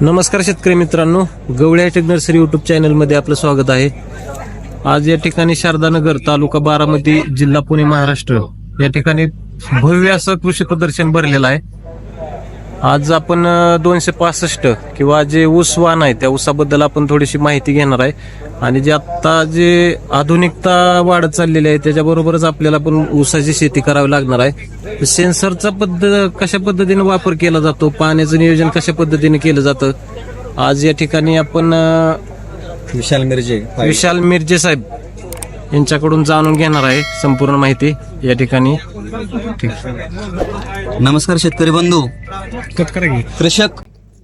नमस्कार शेतकरी मित्रांनो गवळ्या टेक नर्सरी युट्यूब चॅनलमध्ये आपलं स्वागत आहे. आज या ठिकाणी शारदानगर तालुका बारामती जिल्हा पुणे महाराष्ट्र या ठिकाणी भव्य असं कृषी प्रदर्शन भरलेलं आहे. आज आपण दोनशे पासष्ट किंवा जे ऊस वाहन आहे त्या ऊसाबद्दल आपण थोडीशी माहिती घेणार आहे. आणि जे आत्ता जे आधुनिकता वाढत चाललेली आहे त्याच्याबरोबरच आपल्याला पण ऊसाची शेती करावी लागणार आहे. सेन्सरचा पद्धत कशा पद्धतीने वापर केला जातो पाण्याचं नियोजन कशा पद्धतीने केलं जातं? आज या ठिकाणी आपण विशाल मिरजे विशाल मिर्जे साहेब यांच्याकडून जाणून घेणार आहे संपूर्ण माहिती या ठिकाणी. ठीक नमस्कार शेतकरी बंधू. कृषक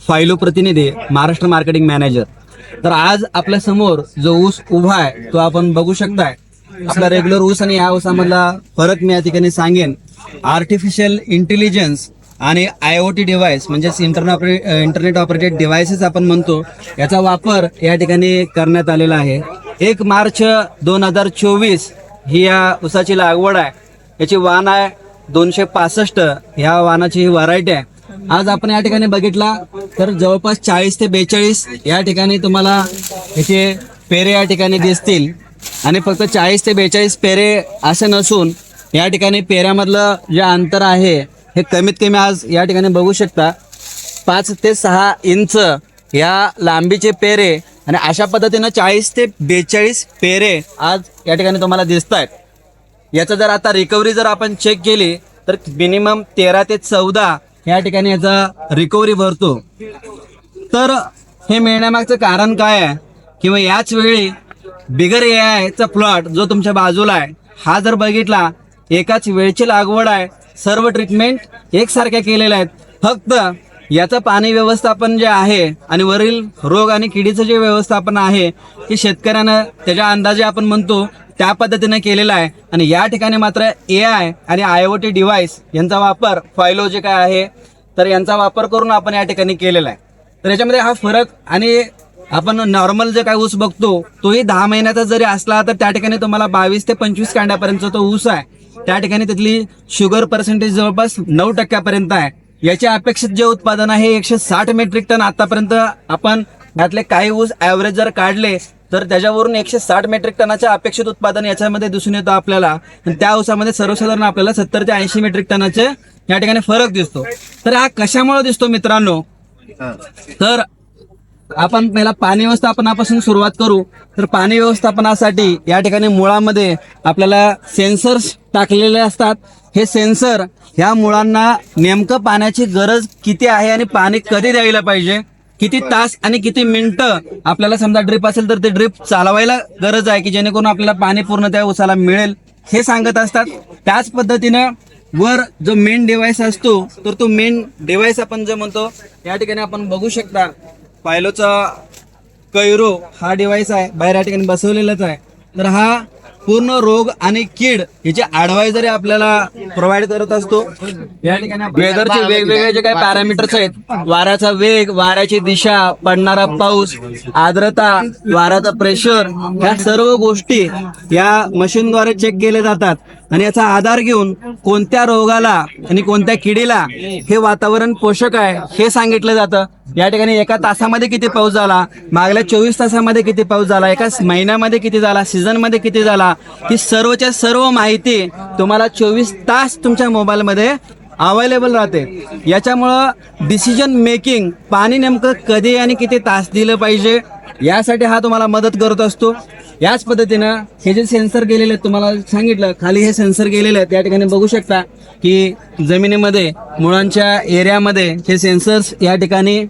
फायलो प्रतिनिधी महाराष्ट्र मार्केटिंग मॅनेजर. तर आज आपल्यासमोर जो ऊस उभा आहे तो आपण बघू शकताय. आपला रेग्युलर ऊस आणि या ऊसामधला फरक मी या ठिकाणी सांगेन. आर्टिफिशियल इंटेलिजन्स आणि आय ओ टी डिव्हाइस म्हणजेच इंटरनेट इंटरनेट ऑपरेटेड डिव्हाइसेस आपण म्हणतो याचा वापर या ठिकाणी करण्यात आलेला आहे. एक मार्च दोन हजार चोवीस ही या ऊसाची लागवड आहे. याची वाण आहे दोनशे पासष्ट. ह्या वाहनाची ही व्हरायटी आहे. आज आपण या ठिकाणी बघितला तर जवळपास चाळीस ते बेचाळीस या ठिकाणी तुम्हाला याचे पेरे या ठिकाणी दिसतील. आणि फक्त चाळीस ते बेचाळीस पेरे असे नसून या ठिकाणी पेऱ्यामधलं जे अंतर आहे हे कमीत कमी आज या ठिकाणी बघू शकता. पाच ते सहा इंच या लांबीचे पेरे आणि अशा पद्धतीनं चाळीस ते बेचाळीस पेरे आज या ठिकाणी तुम्हाला दिसत आहेत याचं जर आता रिकव्हरी जर आपण चेक केली तर मिनिमम तेरा ते चौदा या ठिकाणी याचा रिकव्हरी भरतो. तर हे मिळण्यामागचं कारण काय आहे? किंवा याच वेळी बिगर ए आयचा प्लॉट जो तुमच्या बाजूला आहे हा जर बघितला एकाच वेळची लागवड आहे सर्व ट्रीटमेंट एकसारख्या केलेल्या आहेत. फक्त याचं पाणी व्यवस्थापन जे आहे आणि वरील रोग आणि किडीचं जे व्यवस्थापन आहे ते शेतकऱ्यानं त्याच्या अंदाजे आपण म्हणतो त्या पद्धतीने केलेला आहे. आणि या ठिकाणी मात्र ए आय आणि आय ओ टी डिव्हाइस यांचा वापर फायलो जे काय आहे. तर यांचा वापर करून आपण या ठिकाणी केलेला आहे. तर याच्यामध्ये हा फरक आणि आपण नॉर्मल जे काय ऊस बघतो तोही दहा महिन्याचा जरी असला तर त्या ठिकाणी तुम्हाला बावीस ते पंचवीस कांड्यापर्यंत तो ऊस आहे. त्या ठिकाणी तिथली शुगर पर्सेंटेज जवळपास नऊ टक्क्यापर्यंत आहे. याचे अपेक्षित जे उत्पादन आहे एकशे साठ मेट्रिक टन आतापर्यंत आपण त्यातले काही ऊस ॲव्हरेज जर काढले तर त्याच्यावरून एकशे साठ मेट्रिक टनाचे अपेक्षित उत्पादन याच्यामध्ये दिसून येतं आपल्याला. त्या ऊसामध्ये सर्वसाधारण आपल्याला सत्तर ते ऐंशी मेट्रिक टनाचे या ठिकाणी फरक दिसतो. तर हा कशामुळे दिसतो मित्रांनो? तर आपण पहिला पाणी व्यवस्थापनापासून सुरुवात करू. तर पाणी व्यवस्थापनासाठी या ठिकाणी मुळामध्ये आपल्याला सेन्सर्स टाकलेले असतात. हे सेन्सर ह्या मुळांना नेमकं पाण्याची गरज किती आहे आणि पाणी कधी द्यायला पाहिजे? किती तास आणि किती मिनिटं आपल्याला समजा ड्रिप असेल तर ते ड्रिप चालवायला गरज आहे की जेणेकरून आपल्याला पाणी पूर्ण त्या उसाला मिळेल हे सांगत असतात. त्याच पद्धतीनं वर जो मेन डिव्हाइस असतो तर तो मेन डिव्हाइस आपण जे म्हणतो या ठिकाणी आपण बघू शकता पायलोचा कैरो हा डिव्हाइस आहे बाहेर या ठिकाणी बसवलेलाच आहे. तर हा पूर्ण रोग आणि कीड याची ऍडवायझरी आपल्याला प्रोव्हाइड करत असतो. या ठिकाणी वेदरचे वेगवेगळे जे काही पॅरामीटर्स आहेत वाऱ्याचा वेग वाऱ्याची दिशा पडणारा पाऊस आर्द्रता वाऱ्याचा प्रेशर ह्या सर्व गोष्टी या मशीनद्वारे चेक केले जातात. आणि याचा आधार घेऊन कोणत्या रोगाला आणि कोणत्या किडीला हे वातावरण पोषक आहे हे सांगितलं जातं. या ठिकाणी एका तासामध्ये किती पाऊस झाला? मागल्या चोवीस तासामध्ये किती पाऊस झाला? एका महिन्यामध्ये किती झाला? सीझनमध्ये किती झाला? ही सर्वच्या सर्व माहिती तुम्हाला चोवीस तास तुमच्या मोबाईलमध्ये अवेलेबल राहते. याच्यामुळं डिसिजन मेकिंग पाणी नेमकं कधी आणि किती तास दिलं पाहिजे यासाठी हा तुम्हाला मदत करत असतो. याच पद्धतीनं हे जे सेन्सर गेलेले आहेत तुम्हाला सांगितलं खाली हे सेन्सर गेलेले आहेत त्या ठिकाणी बघू शकता की जमिनीमध्ये मुळांच्या एरियामध्ये हे सेन्सर्स या ठिकाणी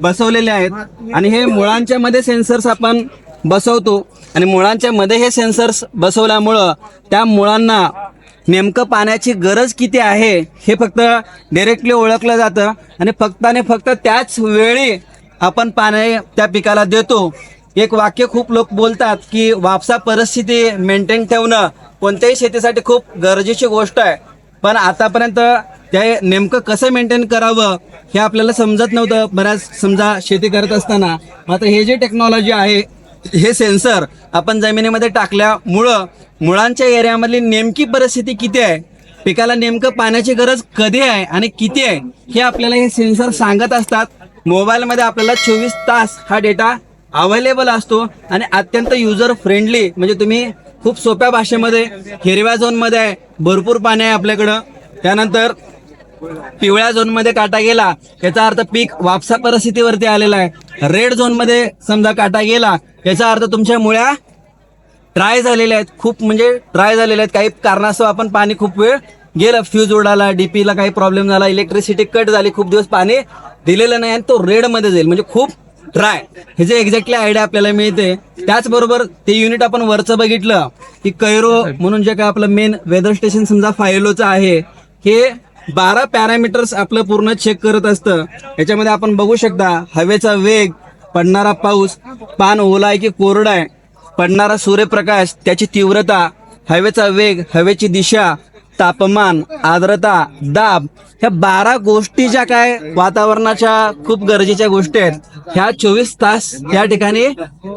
बसवलेले आहेत. आणि हे मुळांच्या मध्ये सेन्सर्स आपण बसवतो. आणि मुळांच्या मध्ये हे सेन्सर्स बसवल्यामुळं त्या मुळांना नेमकं पाण्याची गरज किती आहे हे फक्त डायरेक्टली ओळखलं जातं. आणि फक्त आणि फक्त त्याच वेळी आपण पाणी त्या पिकाला देतो. एक वाक्य खूप लोक बोलतात की वापसा परिस्थिती मेंटेन ठेवणं कोणत्याही शेतीसाठी खूप गरजेची गोष्ट आहे. पण आतापर्यंत ते नेमकं कसं मेंटेन करावं हे आपल्याला समजत नव्हतं. बऱ्याच समजा शेती करत असताना. मात्र हे जे टेक्नॉलॉजी आहे हे सेन्सर आपण जमिनीमध्ये टाकल्यामुळं मुळांच्या एरियामधली नेमकी परिस्थिती किती आहे? पिकाला नेमकं पाण्याची गरज कधी आहे आणि किती आहे? हे आपल्याला हे सेन्सर सांगत असतात. मोबाईलमध्ये आपल्याला चोवीस तास हा डेटा अवेलेबल असतो आणि अत्यंत युजर फ्रेंडली म्हणजे तुम्ही खूप सोप्या भाषेमध्ये हिरव्या झोनमध्ये आहे भरपूर पाणी आहे आपल्याकडं. त्यानंतर पिवळ्या झोनमध्ये काटा गेला याचा अर्थ पीक वापसा परिस्थितीवरती आलेला आहे. रेड झोनमध्ये समजा काटा गेला याचा अर्थ तुमच्या मुळ्या ड्राय झालेल्या आहेत. खूप म्हणजे ड्राय झालेल्या आहेत. काही कारणास्तव आपण पाणी खूप वेळ गेलं. फ्यूज उडाला डीपीला काही प्रॉब्लेम झाला इलेक्ट्रिसिटी कट झाली खूप दिवस पाणी दिलेलं नाही आणि तो रेडमध्ये जाईल. म्हणजे खूप ड्राय हे जे एक्झॅक्टली आयडिया आपल्याला मिळते त्याचबरोबर ते युनिट आपण वरचं बघितलं की कैरो म्हणून जे काय आपलं मेन वेदर स्टेशन समजा फायलोचं आहे हे बारा पॅरामीटर्स आपलं पूर्ण चेक करत असतं. याच्यामध्ये आपण बघू शकता हवेचा वेग पडणारा पाऊस पान ओला आहे की कोरडा आहे पडणारा सूर्यप्रकाश त्याची तीव्रता हवेचा वेग हवेची दिशा तापमान आर्द्रता दाब ह्या बारा गोष्टी ज्या काय वातावरणाच्या खूप गरजेच्या गोष्टी आहेत. ह्या चोवीस तास या ठिकाणी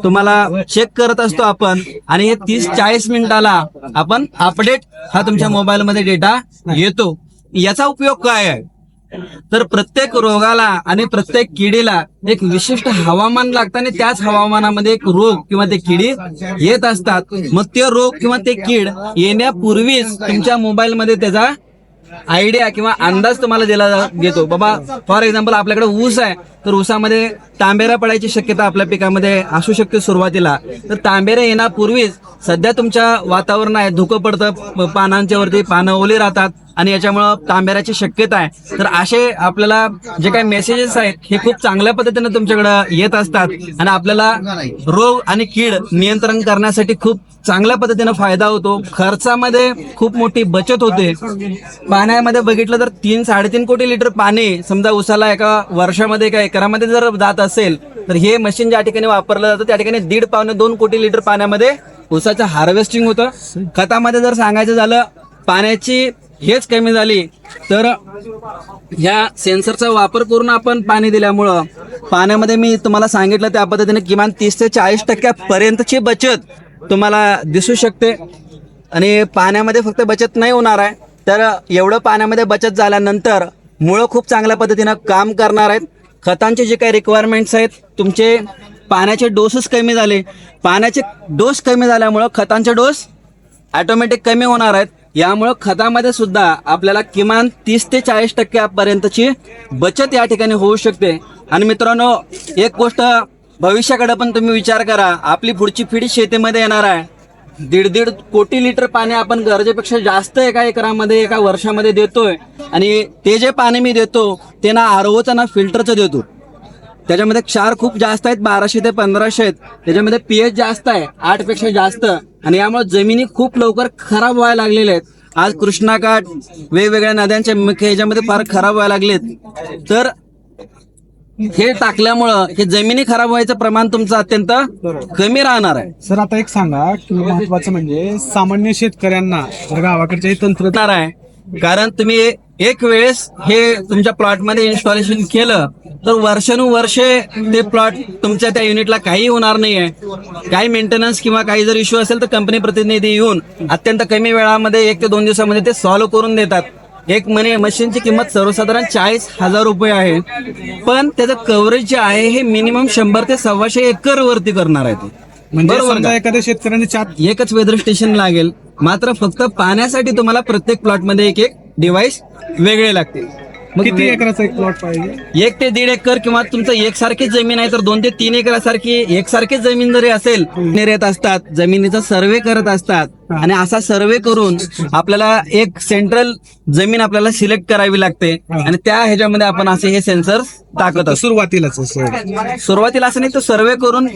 तुम्हाला चेक करत असतो आपण आणि हे तीस चाळीस मिनिटाला आपण अपडेट हा तुमच्या मोबाईलमध्ये डेटा येतो. याचा उपयोग काय आहे? तर प्रत्येक रोगाला आणि प्रत्येक किडीला एक विशिष्ट हवामान लागतं आणि त्याच हवामानामध्ये एक रोग किंवा ते किडी येत असतात. मग ते रोग किंवा ते कीड येण्यापूर्वीच तुमच्या मोबाईलमध्ये त्याचा आयडिया किंवा अंदाज तुम्हाला दिला देतो बाबा फॉर एक्झाम्पल आपल्याकडे ऊस आहे. तर ऊसामध्ये तांबेरा पडायची शक्यता आपल्या पिकामध्ये असू शकते सुरुवातीला. तर तांबेरा येण्यापूर्वीच सध्या तुमच्या वातावरण आहे धुकं पडतं पानांच्या वरती पानं ओली राहतात. आणि याच्यामुळं तांब्याची शक्यता आहे. तर असे आपल्याला जे काही मेसेजेस आहेत हे खूप चांगल्या पद्धतीने तुमच्याकडे येत असतात आणि आपल्याला रोग आणि कीड नियंत्रण करण्यासाठी खूप चांगल्या पद्धतीने फायदा होतो. खर्चामध्ये खूप मोठी बचत होते. पाण्यामध्ये बघितलं तर तीन साडेतीन कोटी लिटर पाणी समजा उसाला एका वर्षामध्ये एका एकरामध्ये जर जात असेल तर हे मशीन ज्या ठिकाणी वापरलं जातं त्या ठिकाणी दीड पावणे दोन कोटी लिटर पाण्यामध्ये उसाचं हार्वेस्टिंग होतं. खतामध्ये जर सांगायचं झालं पाण्याची हेच कमी झाली. तर ह्या सेन्सरचा वापर करून आपण पाणी दिल्यामुळं पाण्यामध्ये मी तुम्हाला सांगितलं त्या पद्धतीने किमान तीस ते चाळीस टक्क्यापर्यंतची बचत तुम्हाला दिसू शकते. आणि पाण्यामध्ये फक्त बचत नाही होणार आहे. तर एवढं पाण्यामध्ये बचत झाल्यानंतर मुळं खूप चांगल्या पद्धतीनं काम करणार आहेत. खतांचे जे काही रिक्वायरमेंट्स आहेत तुमचे पाण्याचे डोसेस कमी झाले. पाण्याचे डोस कमी झाल्यामुळं खतांचे डोस ॲटोमॅटिक कमी होणार आहेत. यामुळं खतामध्ये सुद्धा आपल्याला किमान तीस ते चाळीस टक्क्यापर्यंतची बचत या ठिकाणी होऊ शकते. आणि मित्रांनो एक गोष्ट भविष्याकडे पण तुम्ही विचार करा. आपली पुढची पिढी शेतीमध्ये येणार आहे. दीड दीड कोटी लिटर पाणी आपण गरजेपेक्षा जास्त एका एकरामध्ये एका वर्षामध्ये देतोय. आणि ते जे पाणी मी देतो ते ना आरओचं ना फिल्टरचं देतो. त्याच्यामध्ये क्षार खूप जास्त आहेत बाराशे ते पंधराशे आहेत. त्याच्यामध्ये पीएच जास्त आहे आठपेक्षा जास्त. आणि यामुळे जमिनी खूप लवकर खराब व्हायला लागलेल्या आहेत. आज कृष्णाकाठ वेगवेगळ्या नद्यांच्या मुख्य ह्याच्यामध्ये फार खराब व्हायला लागलेत. तर हे टाकल्यामुळं हे जमिनी खराब व्हायचं प्रमाण तुमचं अत्यंत कमी राहणार आहे. सर आता एक सांगा की महत्वाचं म्हणजे सामान्य शेतकऱ्यांना गावाकडच्या तंत्र होणार आहे. कारण तुम्ही एक वेळेस हे तुमच्या प्लॉटमध्ये इन्स्टॉलेशन केलं तर वर्षानुवर्षे ते प्लॉट तुमच्या त्या युनिटला काही होणार नाहीये. काही मेंटेनन्स किंवा काही जर इश्यू असेल तर कंपनी प्रतिनिधी येऊन अत्यंत कमी वेळामध्ये एक ते दोन दिवसामध्ये ते सॉल्व्ह करून देतात. एक म्हणे मशीनची किंमत सर्वसाधारण चाळीस हजार रुपये आहे. पण त्याचं कव्हरेज जे आहे हे मिनिमम शंभर ते सव्वाशे एकर वरती करणार आहे ते. म्हणजे? एखाद्या शेतकऱ्याने एकच वेदर स्टेशन लागेल. मात्र फक्त पाण्यासाठी तुम्हाला प्रत्येक प्लॉटमध्ये एक एक डिव्हाइस वेगळे लागतील. मग किती एकराचा एक प्लॉट पाहिजे? एक ते दीड एकर किंवा तुमचं एकसारखी जमीन आहे तर दोन ते तीन एकरासारखी एकसारखी जमीन जरी असेल येत असतात जमिनीचा सर्वे करत असतात आणि असा सर्वे करून आपल्याला एक सेंट्रल जमीन आपल्याला सिलेक्ट करावी लागते. आणि त्या ह्याच्यामध्ये आपण असे हे सेन्सर टाकत असतो. सुरुवातीलाच सुरुवातीला असं नाही तर सर्वे करून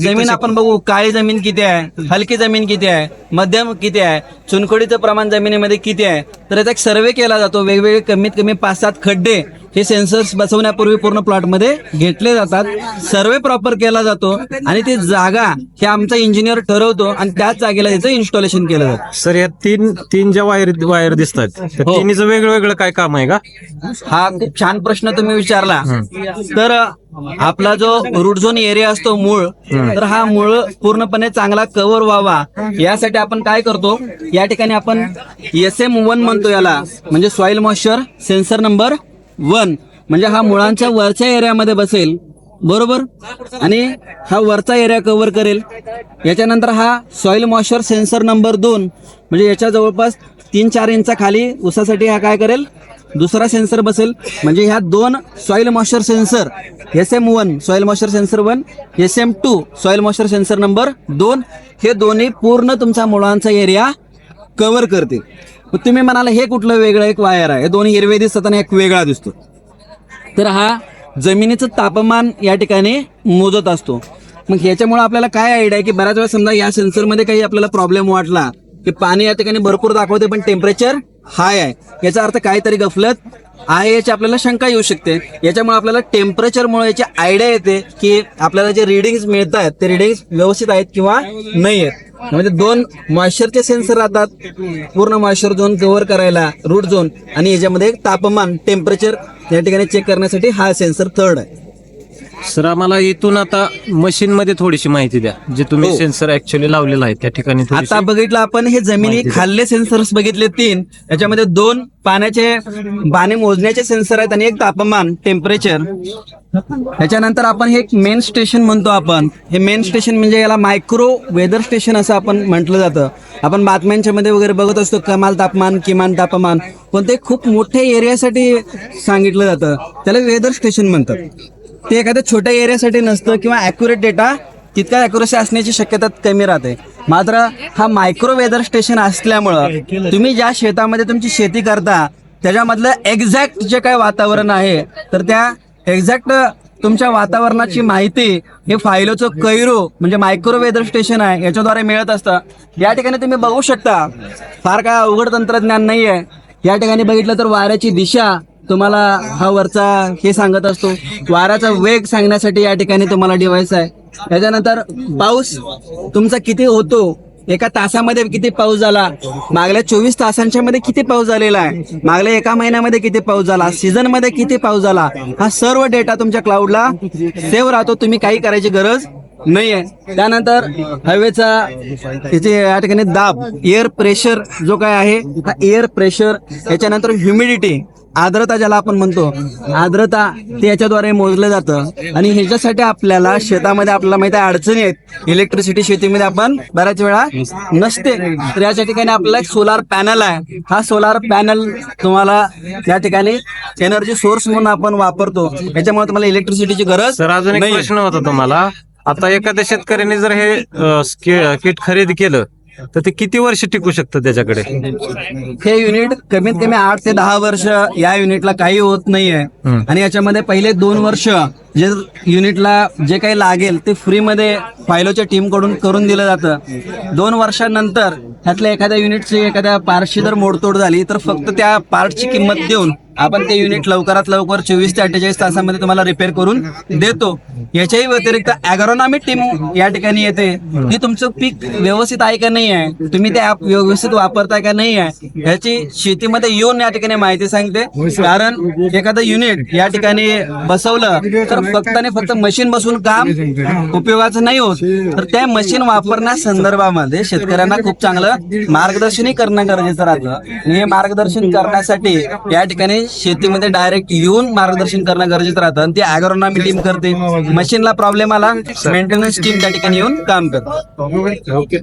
जमीन आपण बघू काळी जमीन किती आहे हलकी जमीन किती आहे मध्यम किती आहे चुनखडीचं प्रमाण जमिनीमध्ये किती आहे तर याचा एक सर्वे केला जातो. वेगवेगळे कमीत कमी पाच सात खड्डे हे सेन्सर्स बसवण्यापूर्वी पूर्ण प्लॉटमध्ये घेतले जातात. सर्वे प्रॉपर केला जातो आणि ती जागा हे आमचा इंजिनियर ठरवतो आणि त्याच जागेला त्याचं इन्स्टॉलेशन केलं जातं. सर या तीन तीन ज्या वायर वायर दिसतात हो. तिन्हीचं वेगळं वेगळं काय काम आहे का? हा खूप छान प्रश्न तुम्ही विचारला. तर आपला जो रूट झोन एरिया असतो मूळ तर हा मूळ पूर्णपणे चांगला कव्हर व्हावा. यासाठी आपण काय करतो? या ठिकाणी आपण एस एम वन म्हणतो याला. म्हणजे soil moisture sensor number one म्हणजे हा मुळांच्या वरच्या एरियामध्ये बसेल बरोबर? आणि हा वरचा एरिया कव्हर करेल. याच्यानंतर हा सॉइल मॉइश्चर सेन्सर नंबर दोन म्हणजे याच्या जवळपास तीन चार इंचा खाली उसासाठी हा काय करेल? दुसरा सेन्सर बसेल. म्हणजे ह्या दोन soil moisture sensor S M one soil moisture sensor one S M two soil moisture sensor number दोन हे दोन्ही पूर्ण तुमचा मुळांचा एरिया कव्हर करतील. मग तुम्ही म्हणाला हे कुठलं वेगळं एक वायर आहे? दोन्ही दोन हिरवे दिसताना एक वेगळा दिसतो. तर हा जमिनीचं तापमान या ठिकाणी मोजत असतो. मग ह्याच्यामुळे आपल्याला काय आयडिया आहे की बऱ्याच वेळा समजा या सेन्सरमध्ये काही आपल्याला प्रॉब्लेम वाटला की पाणी या ठिकाणी भरपूर दाखवते पण टेम्परेचर हाय आहे. याचा अर्थ काहीतरी गफलत आहे याची आपल्याला शंका येऊ शकते. याच्यामुळे आपल्याला टेम्परेचरमुळे याची आयडिया येते की आपल्याला जे रिडिंग्स मिळत आहेत ते रिडिंग्स व्यवस्थित आहेत किंवा नाही आहेत म्हणजे दोन मॉइश्चरचे सेन्सर राहतात. पूर्ण मॉइश्चर झोन कव्हर करायला रूट झोन आणि याच्यामध्ये एक तापमान टेम्परेचर या ठिकाणी चेक करण्यासाठी हा सेन्सर थर्ड आहे. सर आम्हाला इथून आता मशीन मध्ये थोडीशी माहिती द्या जे तुम्ही हो. सेन्सर ऍक्च्युअली लावलेलं आहे त्या ठिकाणी थोडीशी- आता बघितलं आपण हे जमिनी खाल्ले सेन्सर्स बघितले तीन त्याच्यामध्ये दोन पाण्याचे पाणी मोजण्याचे सेन्सर आहेत आणि एक तापमान टेम्परेचर त्याच्यानंतर आपण हे एक मेन स्टेशन म्हणतो आपण. हे मेन स्टेशन म्हणजे याला मायक्रो वेदर स्टेशन असं आपण म्हटलं जातं. आपण बातम्यांच्या मध्ये वगैरे बघत असतो कमाल तापमान किमान तापमान. पण ते खूप मोठ्या एरियासाठी सांगितलं जातं. त्याला वेदर स्टेशन म्हणतात. ते एखाद्या छोट्या एरियासाठी नसतं किंवा अॅक्युरेट डेटा तितका ॲक्युरेसी असण्याची शक्यता कमी राहते. मात्र हा मायक्रो वेदर स्टेशन असल्यामुळं तुम्ही ज्या शेतामध्ये तुमची शेती करता त्याच्यामधलं एक्झॅक्ट जे काय वातावरण आहे तर त्या एक्झॅक्ट तुमच्या वातावरणाची माहिती हे फायलोचं कैरो म्हणजे मायक्रो वेदर स्टेशन आहे याच्याद्वारे मिळत असतं. या ठिकाणी तुम्ही बघू शकता फार काय अवघड तंत्रज्ञान नाही आहे या ठिकाणी बघितलं तर वाऱ्याची दिशा तुम्हाला हा वरचा हे सांगत असतो. वाराचा वेग सांगण्यासाठी या ठिकाणी तुम्हाला डिव्हाइस आहे. त्याच्यानंतर पाऊस तुमचा किती होतो? एका तासामध्ये किती पाऊस झाला? मागल्या चोवीस तासांच्या मध्ये किती पाऊस झालेला आहे? मागल्या एका महिन्यामध्ये किती पाऊस झाला? सीझनमध्ये किती पाऊस झाला? हा सर्व डेटा तुमच्या क्लाउडला सेव्ह राहतो. तुम्ही काही करायची गरज नाही आहे त्यानंतर हवेचा इथे या ठिकाणी दाब एअर प्रेशर जो काय आहे हा एअर प्रेशर याच्यानंतर ह्युमिडिटी आर्द्रता ज्याला आपण म्हणतो आर्द्रता ते याच्याद्वारे मोजलं जातं. आणि ह्याच्यासाठी आपल्याला शेतामध्ये आपल्याला माहिती आहे अडचणी आहेत. इलेक्ट्रिसिटी शेतीमध्ये आपण बऱ्याच वेळा नसते. तर याच्या ठिकाणी आपल्याला एक सोलार पॅनल आहे. हा सोलार पॅनल तुम्हाला या ठिकाणी एनर्जी सोर्स म्हणून आपण वापरतो. याच्यामुळे तुम्हाला इलेक्ट्रिसिटीची गरज. प्रश्न होता तुम्हाला. आता एखाद्या शेतकऱ्याने जर हे किट खरेदी केलं तर ते किती वर्ष टिकू शकतं त्याच्याकडे? हे युनिट कमीत कमी आठ ते दहा वर्ष या युनिटला काही होत नाहीये. आणि याच्यामध्ये पहिले दोन वर्ष जे युनिटला जे काही लागेल ते फ्रीमध्ये फायलोच्या टीमकडून करून दिलं जातं. दोन वर्षानंतर ह्यातल्या एखाद्या युनिटची एखाद्या पार्टची जर मोडतोड झाली तर फक्त त्या पार्टची किंमत देऊन आपण ते युनिट लवकरात लवकर चोवीस ते अठ्ठेचाळीस तासामध्ये तुम्हाला रिपेअर करून देतो. याच्याही व्यतिरिक्त अॅग्रोनॉमी टीम या ठिकाणी येते. की तुमचं पीक व्यवस्थित आहे का नाही आहे? तुम्ही ते ऍप व्यवस्थित वापरताय का नाही आहे? ह्याची शेतीमध्ये येऊन या ठिकाणी माहिती सांगते. कारण एखादं युनिट या ठिकाणी बसवलं तर फक्त आणि फक्त मशीन बसून काम उपयोगाचं नाही होत. तर त्या मशीन वापरण्या संदर्भामध्ये शेतकऱ्यांना खूप चांगलं मार्गदर्शनही करणं गरजेचं राहतं. हे मार्गदर्शन करण्यासाठी या ठिकाणी शेतीमध्ये डायरेक्ट येऊन मार्गदर्शन करणं गरजेचं राहतं. आणि ती अॅग्रोनॉमी टीम करते. मशीनला प्रॉब्लेम आला मेंटेनन्स टीम त्या ठिकाणी येऊन काम करते. ओके